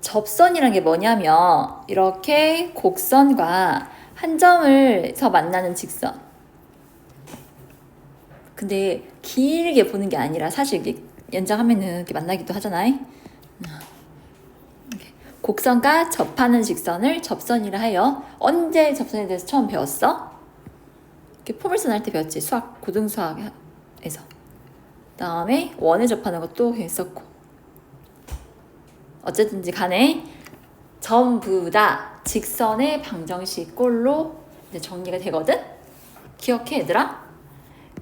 접선이란 게 뭐냐면 이렇게 곡선과 한 점을서 만나는 직선. 근데 길게 보는 게 아니라 사실 이게 연장하면은 이렇게 만나기도 하잖아요. 곡선과 접하는 직선을 접선이라 해요. 언제 접선에 대해서 처음 배웠어? 이렇게 포물선 할 때 배웠지. 수학 고등 수학에서. 다음에 원에 접하는 것도 했었고. 어쨌든지 간에 전부 다 직선의 방정식 꼴로 이제 정리가 되거든. 기억해 얘들아.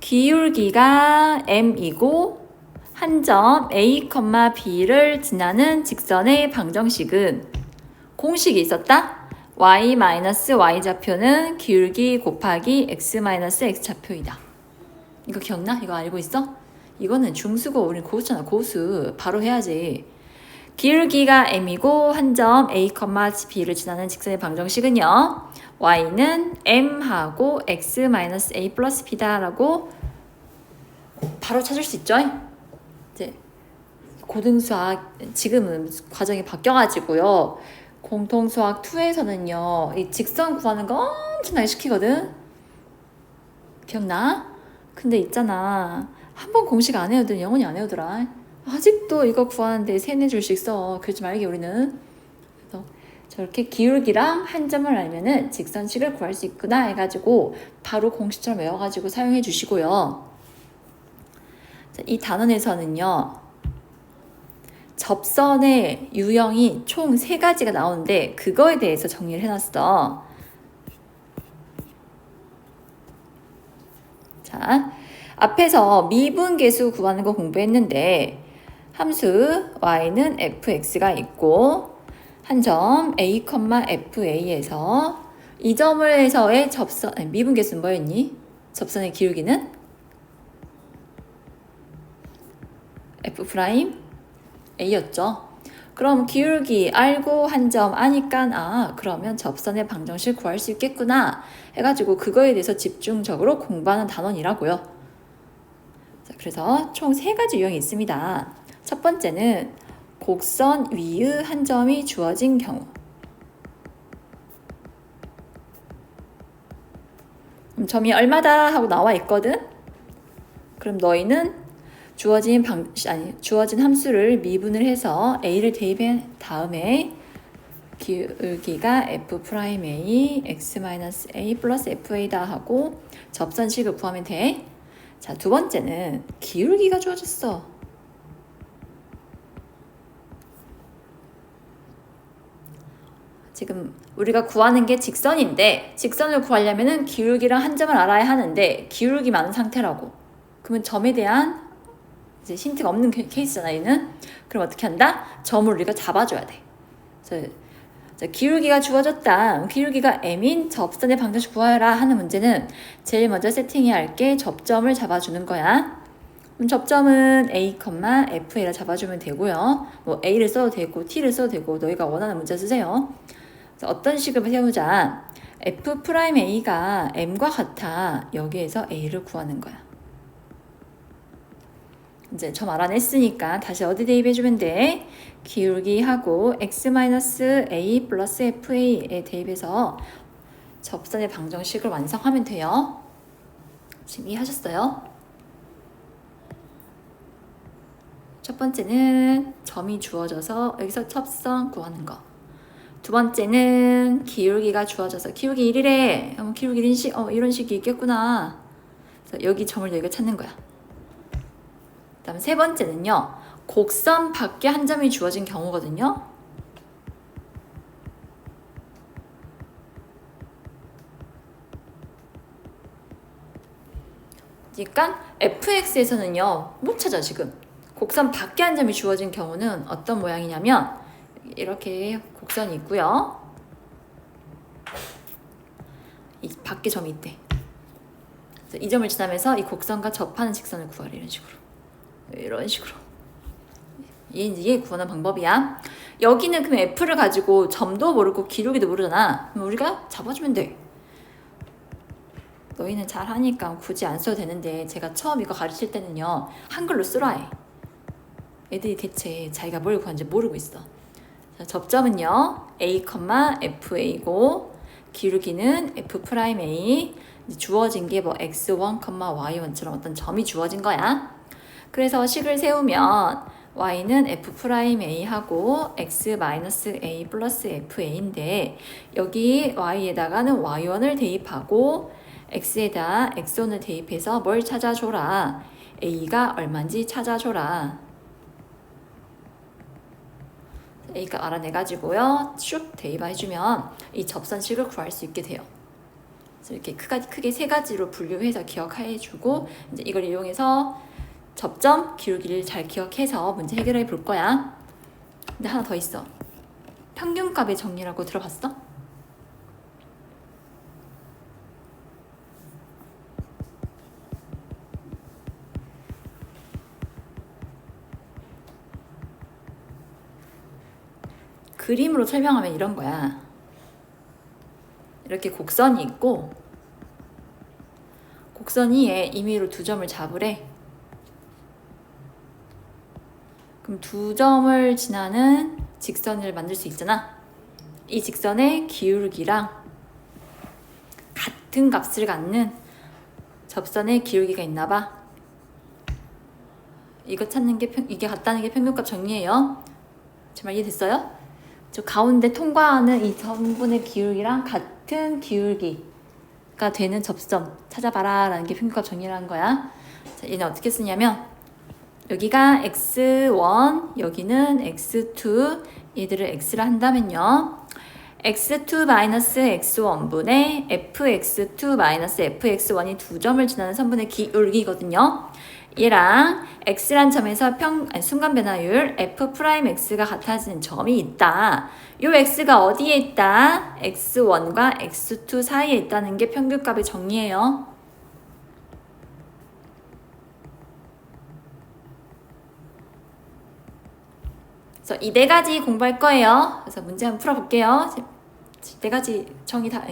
기울기가 m이고 한 점 a, b를 지나는 직선의 방정식은 공식이 있었다. y y 좌표는 기울기 곱하기 x x 좌표이다. 이거 기억나? 이거 알고 있어? 이거는 중수고 우리 고수잖아 고수 바로 해야지. 기울기가 m이고 한 점 a, b를 지나는 직선의 방정식은요. y는 m하고 x a b다라고 바로 찾을 수 있죠. 이제 고등수학 지금은 과정이 바뀌어가지고요. 공통수학 2에서는요. 이 직선 구하는 거 엄청나게 시키거든. 기억나? 근데 있잖아. 한 번 공식 안 해오더니 영원히 안 해오더라. 아직도 이거 구하는데 세네 줄씩 써. 그러지 말게 우리는. 그래서 저렇게 기울기랑 한 점을 알면은 직선식을 구할 수 있구나 해가지고 바로 공식처럼 외워가지고 사용해 주시고요. 자, 이 단원에서는요. 접선의 유형이 총 세 가지가 나오는데 그거에 대해서 정리를 해놨어. 자, 앞에서 미분계수 구하는 거 공부했는데 함수 y는 fx가 있고 한 점 a, fa에서 이 점을 해서의 접선 아니, 미분계수는 뭐였니? 접선의 기울기는 f 프라임 a였죠. 그럼 기울기 알고 한 점 아니까 아 그러면 접선의 방정식 구할 수 있겠구나 해가지고 그거에 대해서 집중적으로 공부하는 단원이라고요. 자, 그래서 총 세 가지 유형이 있습니다. 첫 번째는 곡선 위의 한 점이 주어진 경우. 점이 얼마다 하고 나와 있거든. 그럼 너희는 주어진 방 아니 주어진 함수를 미분을 해서 a를 대입한 다음에 기울기가 f 프라임 a x 마이너스 a 플러스 fa다 하고 접선식을 구하면 돼. 자, 두 번째는 기울기가 주어졌어. 지금 우리가 구하는 게 직선인데 직선을 구하려면은 기울기랑 한 점을 알아야 하는데 기울기 많은 상태라고. 그러면 점에 대한 이제 힌트가 없는 케- 케이스잖아 얘는. 그럼 어떻게 한다? 점을 우리가 잡아줘야 돼. 그래서 자, 기울기가 주어졌다. 기울기가 m인 접선의 방정식 구하라 하는 문제는 제일 먼저 세팅해야 할 게 접점을 잡아주는 거야. 그럼 접점은 a, fa를 잡아주면 되고요. 뭐 a를 써도 되고 t를 써도 되고 너희가 원하는 문제 쓰세요. 어떤 식을 세우자. f 프라임 a가 m과 같아. 여기에서 a를 구하는 거야. 이제 점 알아냈으니까 다시 어디 대입해주면 돼? 기울기 하고 x-a 플러스 fa에 대입해서 접선의 방정식을 완성하면 돼요. 지금 이해하셨어요? 첫 번째는 점이 주어져서 여기서 첩선 구하는 거. 두 번째는 기울기가 주어져서 기울기 1이래. 그럼 기울기 이런 식, 어, 이런 식이 있겠구나. 여기 점을 여기가 찾는 거야. 그다음 세 번째는요. 곡선 밖에 한 점이 주어진 경우거든요. 그러니까 fx에서는요. 못 찾아 지금. 곡선 밖에 한 점이 주어진 경우는 어떤 모양이냐면 이렇게 곡선이 있고요. 이 밖에 점이 있대. 이 점을 지나면서 이 곡선과 접하는 직선을 구하라 이런 식으로. 이런 식으로. 얘 이게 구하는 방법이야. 여기는 그럼 F를 가지고 점도 모르고 기울기도 모르잖아. 그럼 우리가 잡아주면 돼. 너희는 잘 하니까 굳이 안 써도 되는데 제가 처음 이거 가르칠 때는요 한글로 쓰라 해. 애들이 대체 자기가 뭘 구하는지 모르고 있어. 자, 접점은요. A, FA고 기울기는 F 프라임 A 이제 주어진 게 뭐 x1, y1처럼 어떤 점이 주어진 거야. 그래서 식을 세우면 y는 f 프라임 a 하고 x 마이너스 a 플러스 fa인데 여기 y에다가는 y1을 대입하고 x에다 x1을 대입해서 뭘 찾아줘라. a가 얼마인지 찾아줘라. A가 알아내가지고요. 쭉 대입해주면 이 접선식을 구할 수 있게 돼요. 그래서 이렇게 크가, 크게 세 가지로 분류해서 기억해주고 이제 이걸 이용해서 접점 기울기를 잘 기억해서 문제 해결해 볼 거야. 근데 하나 더 있어. 평균값의 정리라고 들어봤어? 그림으로 설명하면 이런 거야. 이렇게 곡선이 있고 곡선 위에 임의로 두 점을 잡으래. 그럼 두 점을 지나는 직선을 만들 수 있잖아. 이 직선의 기울기랑 같은 값을 갖는 접선의 기울기가 있나 봐. 이거 찾는 게 평, 이게 같다는 게 평균값 정리예요. 정말 이해됐어요? 저 가운데 통과하는 이 전분의 기울기랑 같은 기울기가 되는 접점 찾아봐라 라는 게 평균값 정리라는 거야. 자, 얘는 어떻게 쓰냐면 여기가 x1, 여기는 x2, 얘들을 x라 한다면요. X2 마이너스 x1분의 fx2 마이너스 fx1이 두 점을 지나는 선분의 기울기거든요. 얘랑 x란 점에서 평 아니, 순간 변화율 f 프라임 x가 같아지는 점이 있다. 요 x가 어디에 있다? x1과 x2 사이에 있다는 게 평균값의 정리예요. 그래서 이 네 가지 공부할 거예요. 그래서 문제 한번 풀어볼게요. 네 가지 정의 다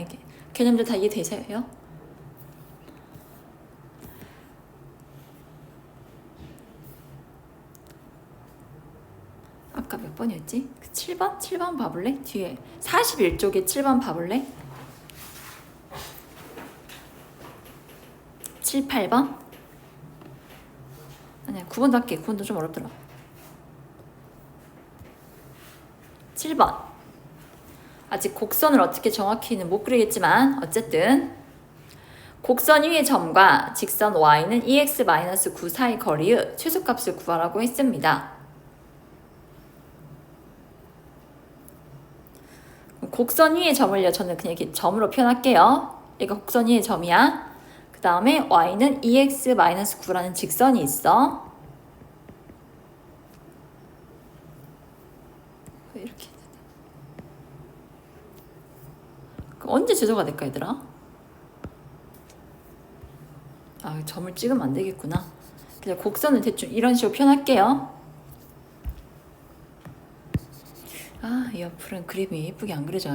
개념들 다 이해되세요? 아까 몇 번이었지? 그 7번? 7번 봐볼래? 뒤에 41쪽에 7번 봐볼래? 7, 8번? 아니야 9번도 할게 9번도 좀 어렵더라 7번 아직 곡선을 어떻게 정확히는 못 그리겠지만 어쨌든 곡선 위의 점과 직선 y는 2x-9 사이 거리의 최소값을 구하라고 했습니다. 곡선 위의 점을요 저는 그냥 이렇게 점으로 표현할게요. 얘가 곡선 위의 점이야. 그 다음에 y는 2x-9라는 직선이 있어. 왜 이렇게 그럼 언제 제조가 될까 얘들아? 아 점을 찍으면 안 되겠구나. 그냥 곡선을 대충 이런 식으로 표현할게요. 아, 이 옆으로는 그림이 예쁘게 안 그려져.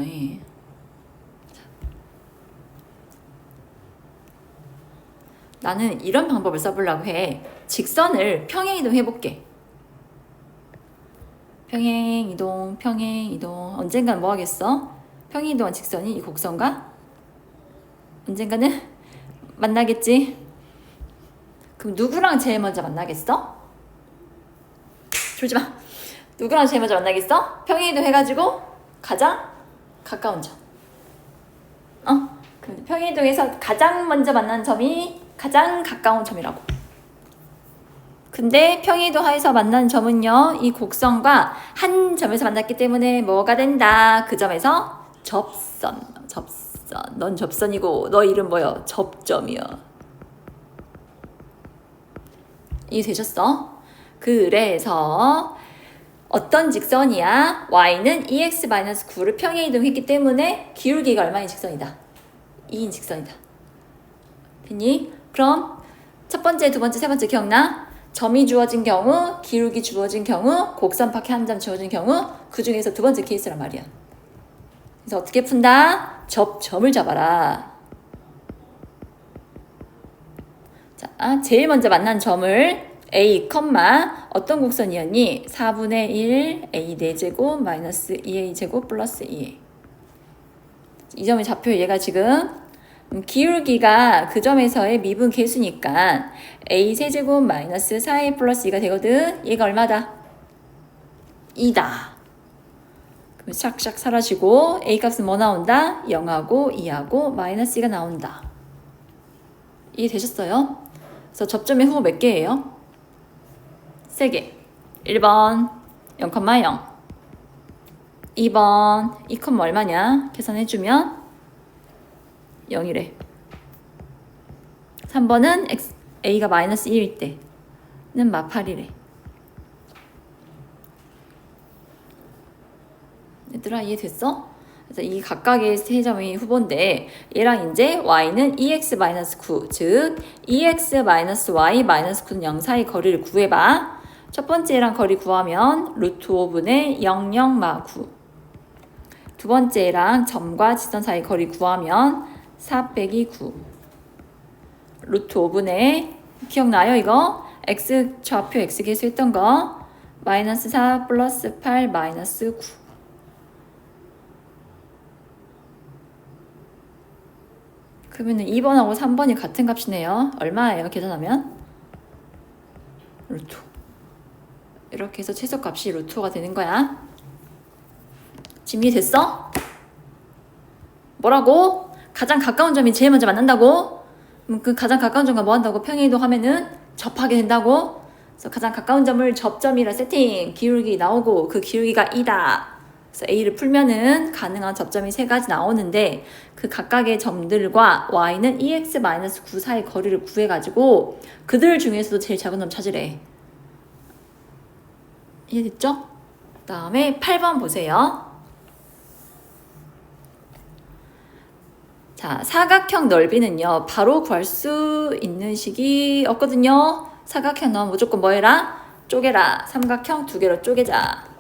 나는 이런 방법을 써보려고 해. 직선을 평행 이동 해볼게. 평행 이동, 평행 이동. 언젠간 뭐 하겠어? 평행 이동한 직선이 이 곡선과 언젠가는 만나겠지. 그럼 누구랑 제일 먼저 만나겠어? 졸지 마. 누구랑 제일 먼저 만나겠어? 평행이동 해가지고 가장 가까운 점. 어? 그럼 평행이동에서 가장 먼저 만난 점이 가장 가까운 점이라고. 근데 평행이동 하에서 만난 점은요, 이 곡선과 한 점에서 만났기 때문에 뭐가 된다? 그 점에서 접선, 접선. 넌 접선이고 너 이름 뭐여? 접점이여. 이해되셨어? 그래서 어떤 직선이야? y는 2x-9를 평행 이동했기 때문에 기울기가 얼마인 직선이다? 2인 직선이다. 됐니? 그럼 첫 번째, 두 번째, 세 번째 기억나? 점이 주어진 경우, 기울기 주어진 경우, 곡선 밖에 한 점 주어진 경우 그 중에서 두 번째 케이스란 말이야. 그래서 어떻게 푼다? 접 점을 잡아라. 자, 제일 먼저 만난 점을 a, 어떤 곡선이었니? 4분의 1 a 4제곱 마이너스 2a 제곱 플러스 2a 이 점의 좌표 얘가 지금 음, 기울기가 그 점에서의 미분 계수니까 a 세제곱 마이너스 4a 플러스 2가 되거든 얘가 얼마다? 2다 그럼 샥샥 사라지고 a 값은 뭐 나온다? 0하고 2하고 마이너스 2가 나온다 이해되셨어요? 그래서 접점의 후 몇 개예요? 3개 1번 0,0 2번 2, 얼마냐? 계산해주면 0이래 3번은 x, a가 마이너스 1일 때는 마팔이래 얘들아 이해됐어? 그래서 이 각각의 세 점이 후보인데 얘랑 이제 y는 2x-9 즉 2x-y-9는 0 사이 거리를 구해봐 첫 번째랑 거리 구하면 루트 5분의 00마 9. 두 번째랑 점과 지선 사이 거리 구하면 4 빼기 9. 루트 5분의 기억나요 이거? x 좌표 x 계수했던 거 마이너스 4 플러스 8 마이너스 9. 그러면 2번하고 3번이 같은 값이네요. 얼마예요? 계산하면? 루트. 이렇게 해서 최소값이 루트가 되는 거야. 지금 이해됐어? 뭐라고? 가장 가까운 점이 제일 먼저 만난다고? 그 가장 가까운 점과 뭐 한다고? 평행이동 하면은 접하게 된다고? 그래서 가장 가까운 점을 접점이라 세팅, 기울기 나오고 그 기울기가 2다. 그래서 A를 풀면은 가능한 접점이 세 가지 나오는데 그 각각의 점들과 Y는 2x-9 사이 거리를 구해가지고 그들 중에서도 제일 작은 점 찾으래. 이해됐죠? 다음에 8번 보세요. 자, 사각형 넓이는요, 바로 구할 수 있는 식이 없거든요. 사각형 넣으면 무조건 뭐 해라? 쪼개라. 삼각형 두 개로 쪼개자.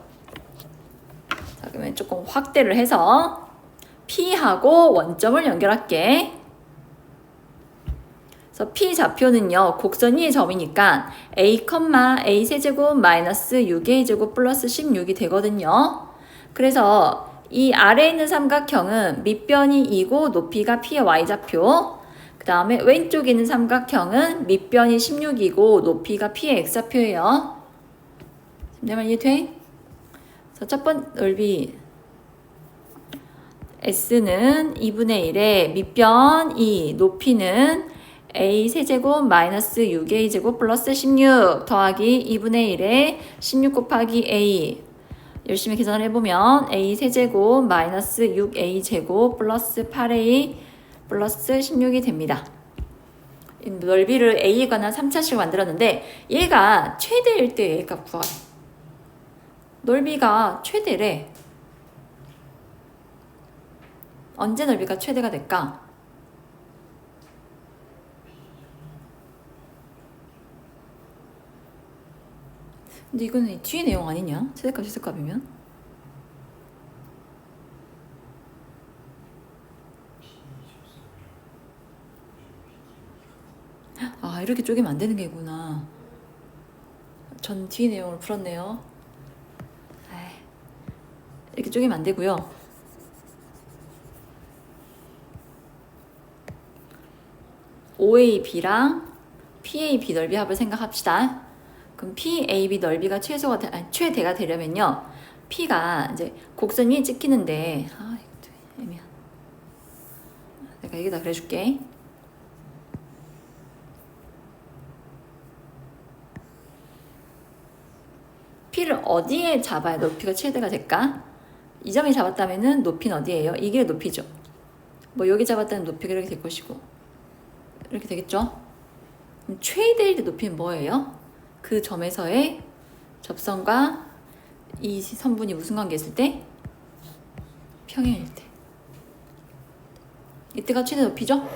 조금 확대를 해서 P하고 원점을 연결할게. 그래서 P 좌표는요, 곡선이 점이니까 A, A 세제곱 마이너스 6A 제곱 플러스 16이 되거든요. 그래서 이 아래에 있는 삼각형은 밑변이 2고 높이가 P의 Y좌표. 그 다음에 왼쪽에 있는 삼각형은 밑변이 16이고 높이가 P의 X좌표예요. 내말 이해돼? 그래서 첫 번째 넓이 S는 2분의 1에 밑변 2, 높이는 a 세제곱 마이너스 6a 제곱 플러스 16 더하기 2분의 1에 16 곱하기 a 열심히 계산을 해보면 a 세제곱 마이너스 6a 제곱 플러스 8a 플러스 16이 됩니다. 넓이를 a에 관한 3차식 만들었는데 얘가 최대일 때 a 값 구하래. 넓이가 최대래. 언제 넓이가 최대가 될까? 근데 이거는 뒤에 내용 아니냐? 최대값 최대값이면? 아 이렇게 쪼개면 안 되는 게구나. 전 뒤에 내용을 풀었네요. 이렇게 쪼개면 안 되고요. OAB랑 PAB 넓이 합을 생각합시다. 그럼 PAB 넓이가 최소가 되, 아니, 최대가 되려면요. P가 이제 곡선이 찍히는데 아 이거 애매한. 내가 여기다 그려줄게. P를 어디에 잡아야 높이가 최대가 될까? 이 점이 잡았다면은 높이는 어디예요? 이게 높이죠. 뭐 여기 잡았다는 높이가 이렇게 될 것이고 이렇게 되겠죠? 그럼 최대일 때 높이는 뭐예요? 그 점에서의 접선과 이 선분이 무슨 관계 있을 때? 평행일 때. 이때가 최대 높이죠?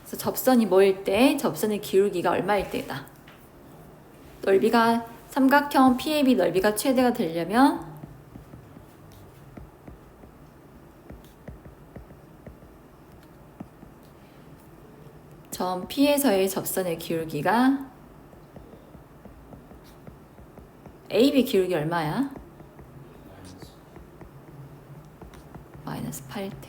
그래서 접선이 뭐일 때? 접선의 기울기가 얼마일 때다. 넓이가 삼각형 PAB 넓이가 최대가 되려면 점 P에서의 접선의 기울기가 AB 기울기 얼마야? 마이너스 8대.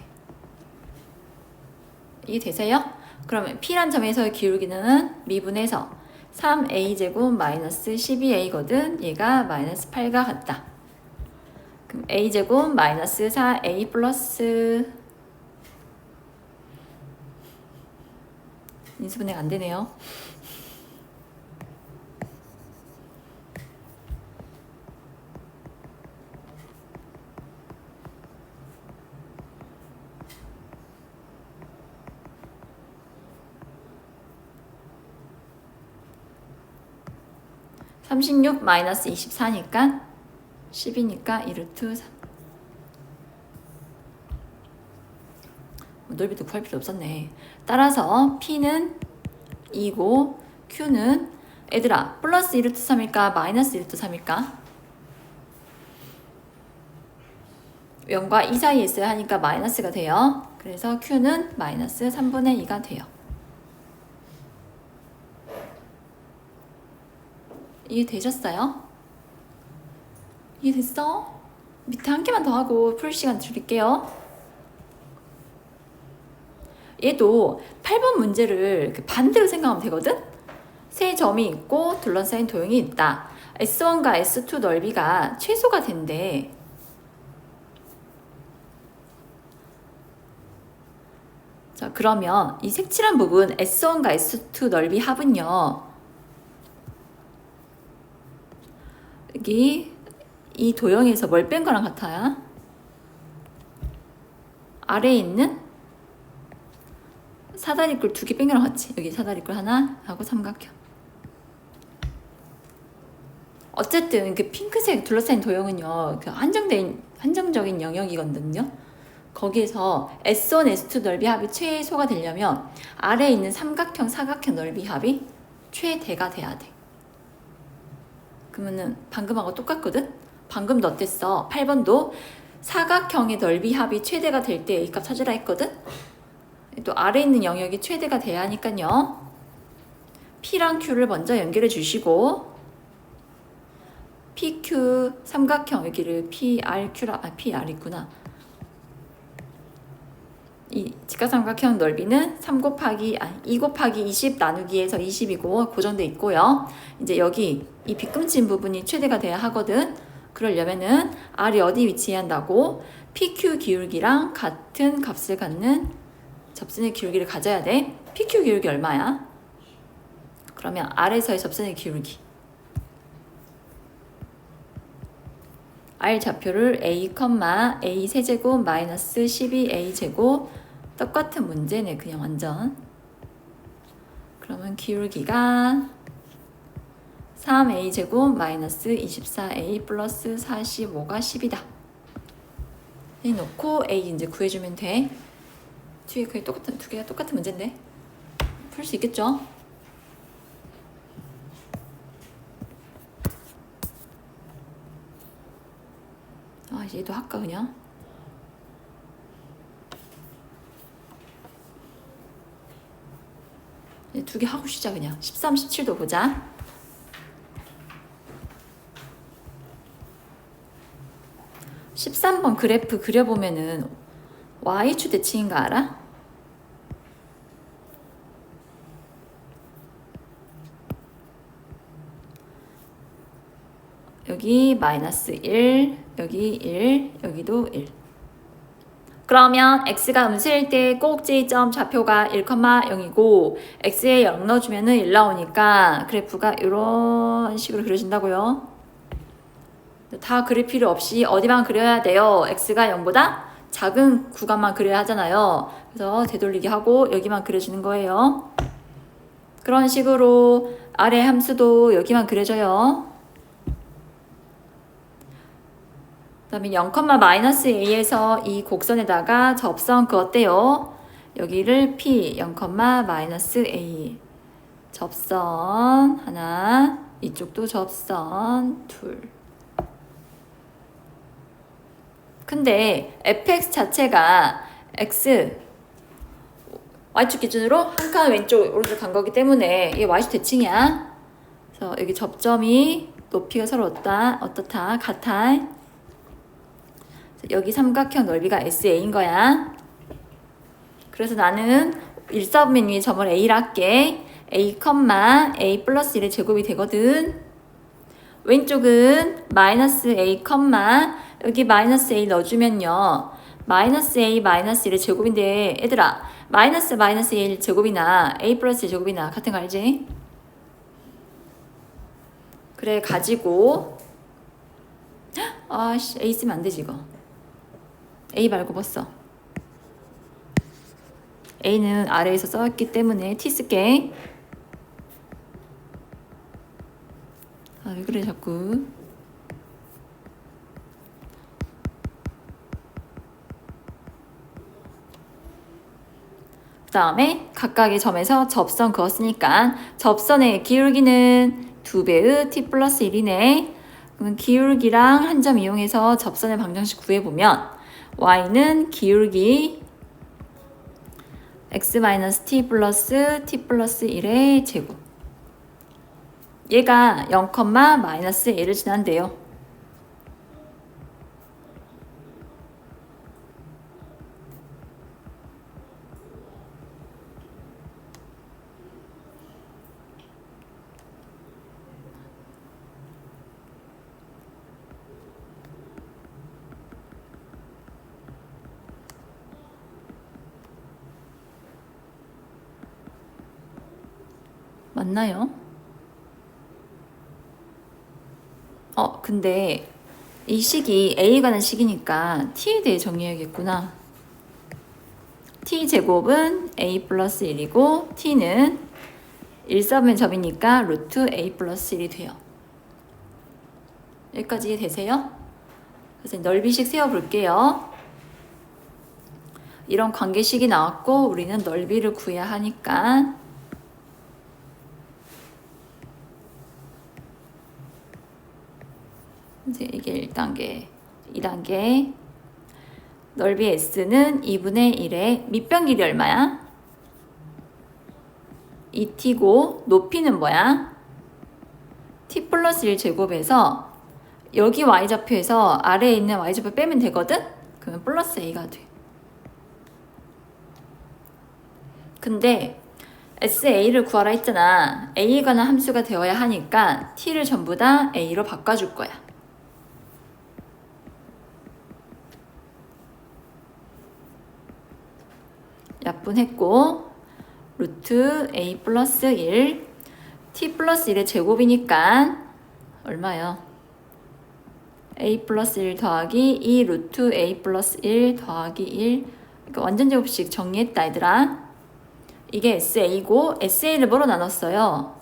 이게 되세요? 그러면 P란 점에서의 기울기는 미분해서 3a제곱 마이너스 12a거든. 얘가 마이너스 8과 같다. 그럼 a제곱 마이너스 4a 플러스 인수분해가 안 되네요. 삼십육 마이너스 이십사니까 십이니까 이루트 3. 부돌비도 구할 필요 없었네. 따라서 P는 2고 Q는 얘들아 플러스 1루트 3일까 마이너스 1루트 3일까? 0과 2 사이에 있어야 하니까 마이너스가 돼요. 그래서 Q는 마이너스 3분의 2가 돼요. 이해되셨어요? 이해됐어? 밑에 한 개만 더 하고 풀 시간 드릴게요. 얘도 8번 문제를 이렇게 반대로 생각하면 되거든? 세 점이 있고 둘러싸인 도형이 있다. S1과 S2 넓이가 최소가 된대. 자, 그러면 이 색칠한 부분 S1과 S2 넓이 합은요. 여기 이 도형에서 뭘 뺀 거랑 같아요? 아래에 있는 사다리꼴 두개 같이 여기 사다리꼴 하나 하고 삼각형. 어쨌든 그 핑크색 둘러싸인 도형은요 그 한정된 한정적인 영역이거든요. 거기에서 S1, S2 넓이 합이 최소가 되려면 아래에 있는 삼각형, 사각형 넓이 합이 최대가 돼야 돼. 그러면은 방금하고 똑같거든? 방금도 어땠어. 8번도 사각형의 넓이 합이 최대가 될 때 이 값 찾으라 했거든 또 아래 있는 영역이 최대가 돼야 하니까요. P랑 Q를 먼저 연결해 주시고 PQ 삼각형 여기를 PRQ라 아 PR 있구나. 이 직각삼각형 넓이는 3 곱하기 아, 2 곱하기 20 나누기에서 20이고 고정돼 있고요. 이제 여기 이 빗금친 부분이 최대가 돼야 하거든. 그러려면은 R이 어디 위치해야 한다고? PQ 기울기랑 같은 값을 갖는 접선의 기울기를 가져야 돼. PQ 기울기 얼마야? 그러면 R에서의 접선의 기울기. R 좌표를 A, A 세제곱 마이너스 12A 제곱 똑같은 문제네 그냥 완전. 그러면 기울기가 3A 제곱 마이너스 24A 플러스 45가 10이다. 해놓고 A 이제 구해주면 돼. 뒤에 거의 똑같은 두 개가 똑같은 문제인데 풀 수 있겠죠? 아 얘도 할까 그냥? 두 개 하고 쉬자 그냥 13, 17도 보자 십삼 번 그래프 그려보면은 y축 대칭인 거 알아? 여기 마이너스 1, 여기 1, 여기도 1. 그러면 x가 음수일 때 꼭지점 좌표가 1,0이고 x에 0 넣어주면 1 나오니까 그래프가 이런 식으로 그려진다고요. 다 그릴 필요 없이 어디만 그려야 돼요? x가 0보다 작은 구간만 그려야 하잖아요. 그래서 되돌리기 하고 여기만 그려주는 거예요. 그런 식으로 아래 함수도 여기만 그려져요. 그 다음에 0, 마이너스 a에서 이 곡선에다가 접선 그 어때요? 여기를 p 0, 마이너스 a 접선 하나 이쪽도 접선 둘 근데 fx 자체가 x y축 기준으로 한 칸 왼쪽 오른쪽 간 거기 때문에 이게 y축 대칭이야. 그래서 여기 접점이 높이가 서로 어떠다, 어떻다, 같아. 여기 삼각형 넓이가 SA인 거야. 그래서 나는 일사분면 위에 점을 A라 할게. A, A 플러스 1의 제곱이 되거든. 왼쪽은 마이너스 A, 여기 마이너스 A 넣어주면요. 마이너스 A, 마이너스 1의 제곱인데 얘들아 마이너스 마이너스 1 제곱이나 A 플러스 제곱이나 같은 거 알지? 그래 가지고 아씨 A 쓰면 안 되지 이거 A 말고 뭐 써? A는 아래에서 써왔기 때문에 T 쓸게 아 왜 그래 자꾸 그 다음에 각각의 점에서 접선 그었으니까 접선의 기울기는 두 배의 t 플러스 1이네. 그러면 기울기랑 한 점 이용해서 접선의 방정식 구해보면 y는 기울기 x 마이너스 t 플러스 t 플러스 1의 제곱. 얘가 0, 마이너스 1을 지난대요. 맞나요? 어, 근데 이 식이 A에 관한 식이니까 T에 대해 정리해야겠구나. T 제곱은 A 플러스 1이고 T는 1, 4분의 점이니까 루트 A 플러스 1이 돼요. 여기까지 이해되세요? 그래서 넓이식 세워볼게요. 이런 관계식이 나왔고 우리는 넓이를 구해야 하니까 이제 이게 1단계, 2단계. 넓이 S는 2분의 1의 밑변 길이 얼마야? 2t고 높이는 뭐야? t 플러스 1 제곱에서 여기 y좌표에서 아래에 있는 y좌표 빼면 되거든? 그러면 플러스 a가 돼. 근데 SA를 구하라 했잖아. A에 관한 함수가 되어야 하니까 t를 전부 다 A로 바꿔줄 거야. 약분했고 루트 a 플러스 1 t 플러스 1의 제곱이니까 얼마요? a 플러스 1 더하기 2 루트 a 플러스 1 더하기 1 그러니까 완전 제곱식 정리했다 얘들아 이게 SA고 SA를 뭐로 나눴어요?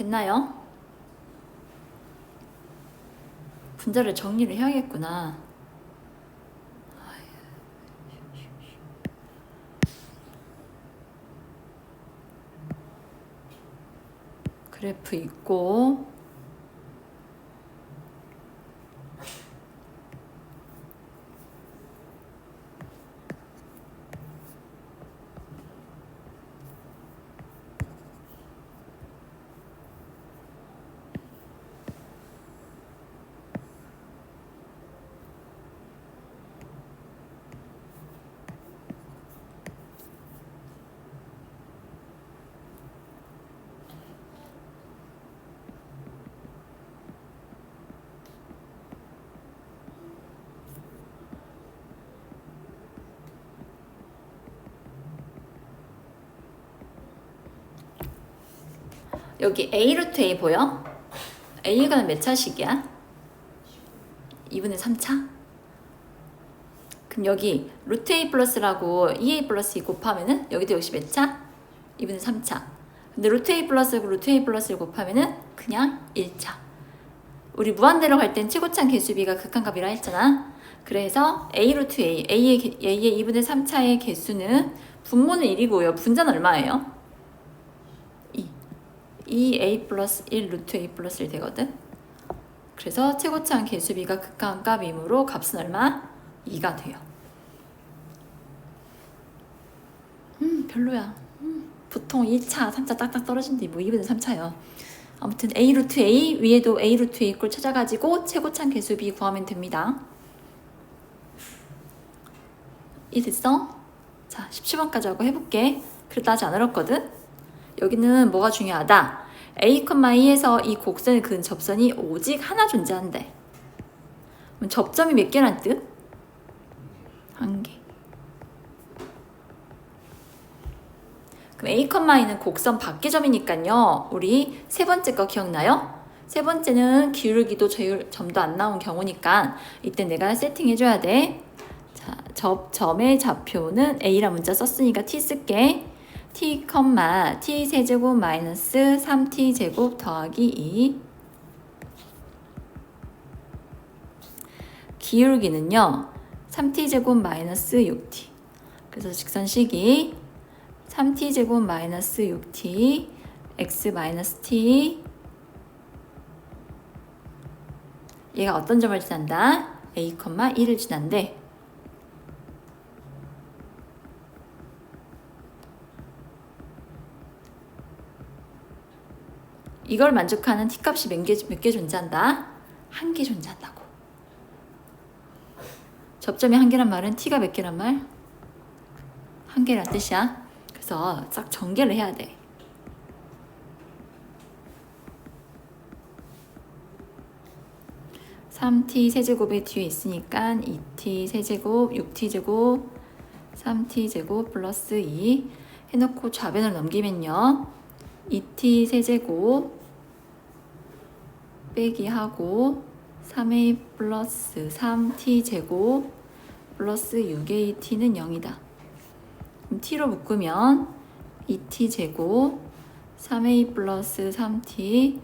됐나요? 분자를 정리를 해야겠구나. 그래프 있고 여기 A 루트 A 보여? A가 몇 차식이야? 2분의 3차? 그럼 여기 루트 A 플러스라고 2A 플러스 2 곱하면은 여기도 역시 몇 차? 2분의 3차. 근데 루트 A 플러스고 루트 A 플러스를 곱하면은 그냥 1차. 우리 무한대로 갈 땐 최고차 개수비가 극한값이라 했잖아. 그래서 A 루트 A, A의, A의 2분의 3차의 개수는 분모는 1이고요. 분자는 얼마예요? 2a 플러스 1 루트 a 플러스 1 되거든. 그래서 최고차항 개수비가 극한 값이므로 값은 얼마? 2가 돼요. 음 별로야. 음, 보통 1차, 3차 딱딱 떨어진데 뭐 2분의 3차요. 아무튼 a 루트 a 위에도 a 루트 a 꼴 찾아가지고 최고차항 개수비 구하면 됩니다. 이 됐어? 자 17번까지 하고 해볼게. 그래도 아직 안 어렵거든? 여기는 뭐가 중요하다? a, 2에서 이 곡선을 그은 접선이 오직 하나 존재한대. 그럼 접점이 몇 개란 뜻? 한 개. 그럼 a, 2는 곡선 밖의 점이니까요. 우리 세 번째 거 기억나요? 세 번째는 기울기도 점도 안 나온 경우니까 이때 내가 세팅해줘야 돼. 자, 접 점의 좌표는 a라 문자 썼으니까 t 쓸게. T, t 세제곱 마이너스 3t 제곱 더하기 2 기울기는요 3t 제곱 마이너스 6t 그래서 직선식이 3t 제곱 마이너스 6t x 마이너스 t. 얘가 어떤 점을 지난다? a, 1을 지난대 이걸 만족하는 t 값이 몇 개, 존재한다? 한 개 존재한다고. 접점이 한 개란 말은 t가 몇 개란 말? 한 개란 뜻이야. 그래서 싹 전개를 해야 돼. 삼 t 세제곱의 뒤에 있으니까 2t 세제곱, 6t 제곱, 3t 제곱 플러스 2 해놓고 좌변을 넘기면요. 2t 세제곱 빼기 하고 3a 플러스 3t 제곱 플러스 6a t는 0이다. 그럼 t로 묶으면 2t 제곱 3a 플러스 3t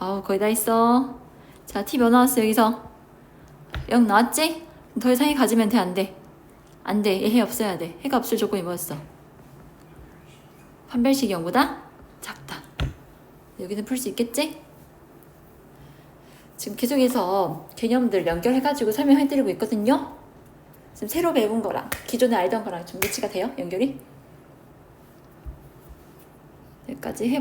아우 거의 다 있어. 자 t 몇 나왔어 여기서 0 나왔지? 더 이상 해 가지면 돼 안 돼? 안 돼. 얘해 없어야 돼. 해가 없을 조건이 뭐였어? 판별식이 0보다 작다. 여기는 풀 수 있겠지? 지금 계속해서 개념들 연결해가지고 설명해드리고 있거든요. 지금 새로 배운 거랑 기존에 알던 거랑 좀 매치가 돼요? 연결이? 여기까지 해.